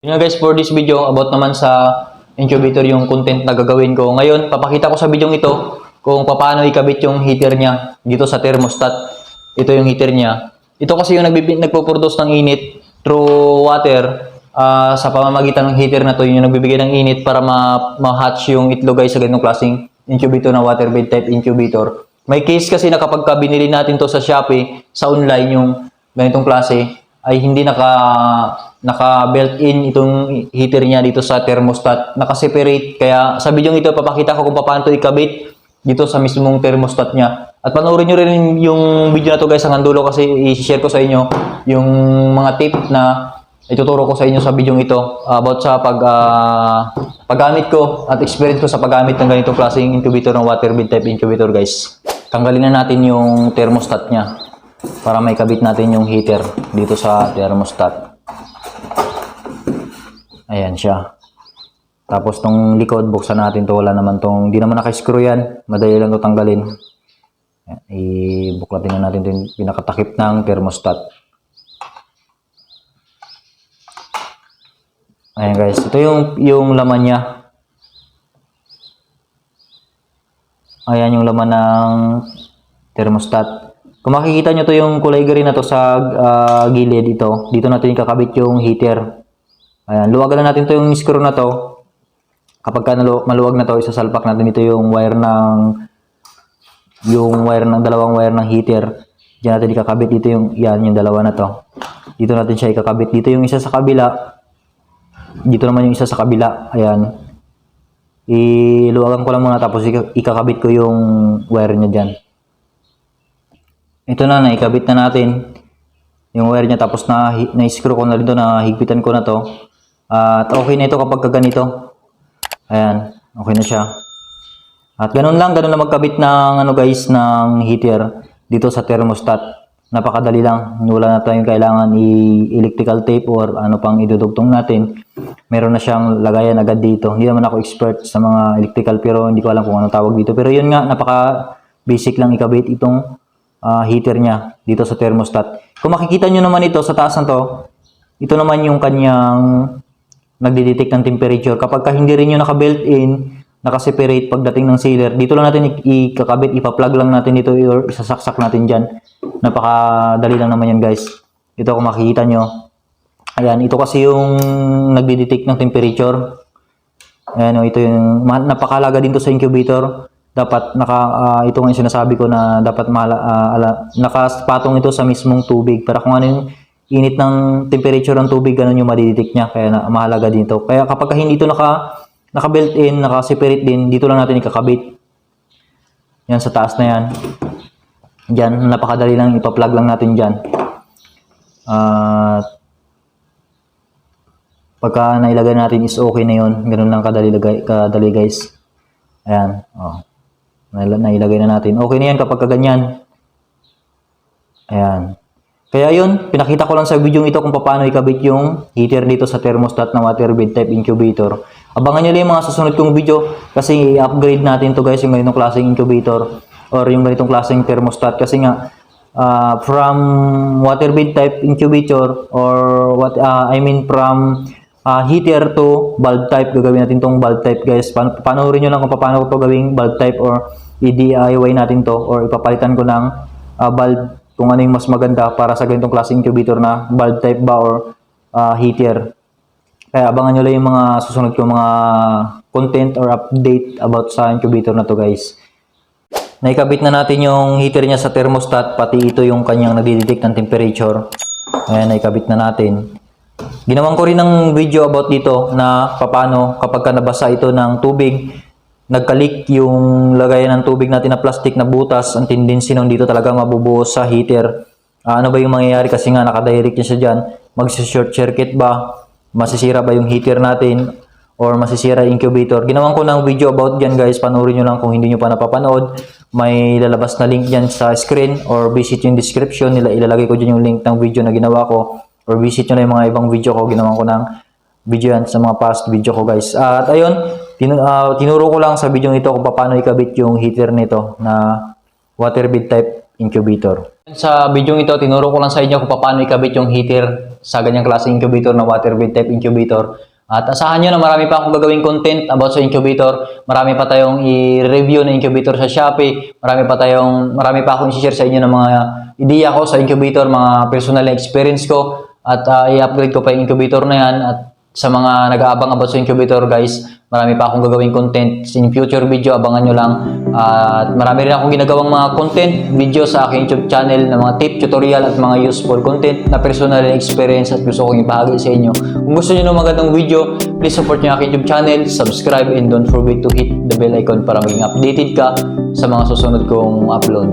Yun guys, for this video, about naman sa incubator yung content na gagawin ko. Ngayon, papakita ko sa video ito kung paano ikabit yung heater niya dito sa thermostat. Ito yung heater niya. Ito kasi yung nagpo-produce ng init through water ah, sa pamamagitan ng heater na to yun yung nagbibigay ng init para ma- ma-hatch yung itlog guys sa ganitong klaseng incubator na water bed type incubator. May case kasi na kapag ka binili natin to sa Shopee, sa online yung ganitong klase, ay hindi naka naka built-in itong heater niya dito sa thermostat. Naka-separate. Kaya sa video ito, papakita ko kung paano ito ikabit dito sa mismong thermostat niya. At panoorin nyo rin yung video na to guys hanggang dulo kasi i-share ko sa inyo yung mga tip na ituturo ko sa inyo sa video ito about sa pag ah, paggamit ko at experience ko sa paggamit ng ganitong klaseng incubator ng water bed type incubator guys. Tanggalin na natin yung thermostat niya para may kabit natin yung heater dito sa thermostat. Ayan siya. Tapos tong likod, buksan natin to. Wala naman tong, di naman naka-screw yan. Madali lang to tanggalin. Ibuklatin na natin yung pinakatakip ng thermostat. Ayan guys, ito yung, yung laman niya. Ayan yung laman ng thermostat. Kung makikita nyo to yung kulay green na to sa ah, gilid dito, dito natin kakabit yung heater. Ayan, luwagan na natin to yung screw na to. Kapag ka maluwag na to, isasalpak natin ito yung wire ng yung wire ng dalawang wire ng heater. Diyan natin ikakabit dito yung yan yung dalawa na to. Dito natin siya ikakabit. Dito yung isa sa kabila. Dito naman yung isa sa kabila. Ayan. Iluwagan ko lang muna tapos ika- ikakabit ko yung wire niya diyan. Ito na, naikabit na natin yung wire niya tapos na, na-screw ko na rin to, nahigpitan ko na to. At okay na ito kapag ka ganito. Ayan, okay na siya. At ganun lang, ganun lang magkabit ng ano guys, ng heater dito sa thermostat. Napakadali lang. Wala na tayong kailangan i-electrical tape or ano pang idudugtong natin. Meron na siyang lagayan agad dito. Hindi naman ako expert sa mga electrical pero hindi ko alam kung anong tawag dito. Pero yun nga, napaka basic lang ikabit itong ah, heater niya dito sa thermostat. Kung makikita nyo naman ito sa taas na to, ito naman yung kanyang nagdidetect ng temperature. Kapag ka hindi rin yung naka-built-in, naka-separate pagdating ng sealer, dito lang natin ikakabit, ipa-plug lang natin dito or isasaksak natin dyan. Napakadali lang naman yan guys. Ito kung makikita nyo. Ayan, ito kasi yung nagdidetect ng temperature. Ayan, o, ito yung napakalaga din to sa incubator. Dapat naka ah, ito nga sinasabi ko na dapat mahala, ah, ala, nakapatong ito sa mismong tubig para kung ano yung init ng temperature ng tubig, ganun yung madidetect niya. Kaya na, mahalaga din ito. Kaya kapag ka hindi ito naka, naka built-in, naka-separate din, dito lang natin ikakabit. Yan sa taas na yan. Diyan, napakadali lang, ipa-plug lang natin dyan. At pagka nailagay natin is okay na yun. Ganun lang kadali, kadali guys. Ayan. Oh. Nail- Nailagay na natin. Okay na yan kapag kaganyan. Ayan. Kaya yun, pinakita ko lang sa video ito kung paano ikabit yung heater dito sa thermostat na water bed type incubator. Abangan nyo lang yung mga susunod kong video kasi i-upgrade natin to guys yung ganitong klaseng incubator or yung ganitong klaseng thermostat kasi nga uh, from water bed type incubator or what uh, I mean from uh, heater to bulb type gagawin natin tong bulb type guys Pan panoorin nyo lang kung paano ko to gawing bulb type or i-DIY natin to or ipapalitan ko ng uh, bulb kung ano yung mas maganda para sa ganitong klaseng incubator na bulb type ba or uh, heater kaya abangan nyo lang yung mga susunod ko mga content or update about sa incubator na to guys Naikabit na natin yung heater niya sa thermostat, pati ito yung kanyang nagdidetect ng temperature. Ayan, naikabit na natin. Ginawan ko rin ng video about dito na paano kapag ka nabasa ito ng tubig, nagkalik yung lagayan ng tubig natin na plastic na butas, ang tendency nun dito talaga mabubuhos sa heater. Ah, ano ba yung mangyayari kasi nga nakadirect niya siya dyan, mag-short circuit ba, masisira ba yung heater natin, or masisira yung incubator. Ginawan ko ng video about dyan guys, panoorin nyo lang kung hindi nyo pa napapanood. May lalabas na link dyan sa screen or visit yung description nila. Ilalagay ko dyan yung link ng video na ginawa ko or visit nyo na yung mga ibang video ko. Ginawan ko ng video yan sa mga past video ko guys. At ayun, tinu- ah, tinuro ko lang sa video ito kung paano ikabit yung heater nito na water bed type Incubator. Sa video ito, tinuro ko lang sa inyo kung paano ikabit yung heater sa ganyang klaseng incubator na water bed type incubator. At asahan nyo na marami pa akong gagawing content about sa incubator. Marami pa tayong i-review na incubator sa Shopee. Marami pa tayong, marami pa akong i-share sa inyo ng mga ideya ko sa incubator, mga personal na experience ko. At ah, i-upgrade ko pa yung incubator na yan. At sa mga nag-aabang about sa incubator guys, marami pa akong gagawing content in future video, abangan nyo lang. At marami rin akong ginagawang mga content, video sa aking YouTube channel na mga tip, tutorial at mga useful content na personal experience at gusto kong ibahagi sa inyo. Kung gusto nyo ng magandang video, please support nyo aking YouTube channel, subscribe and don't forget to hit the bell icon para maging updated ka sa mga susunod kong upload.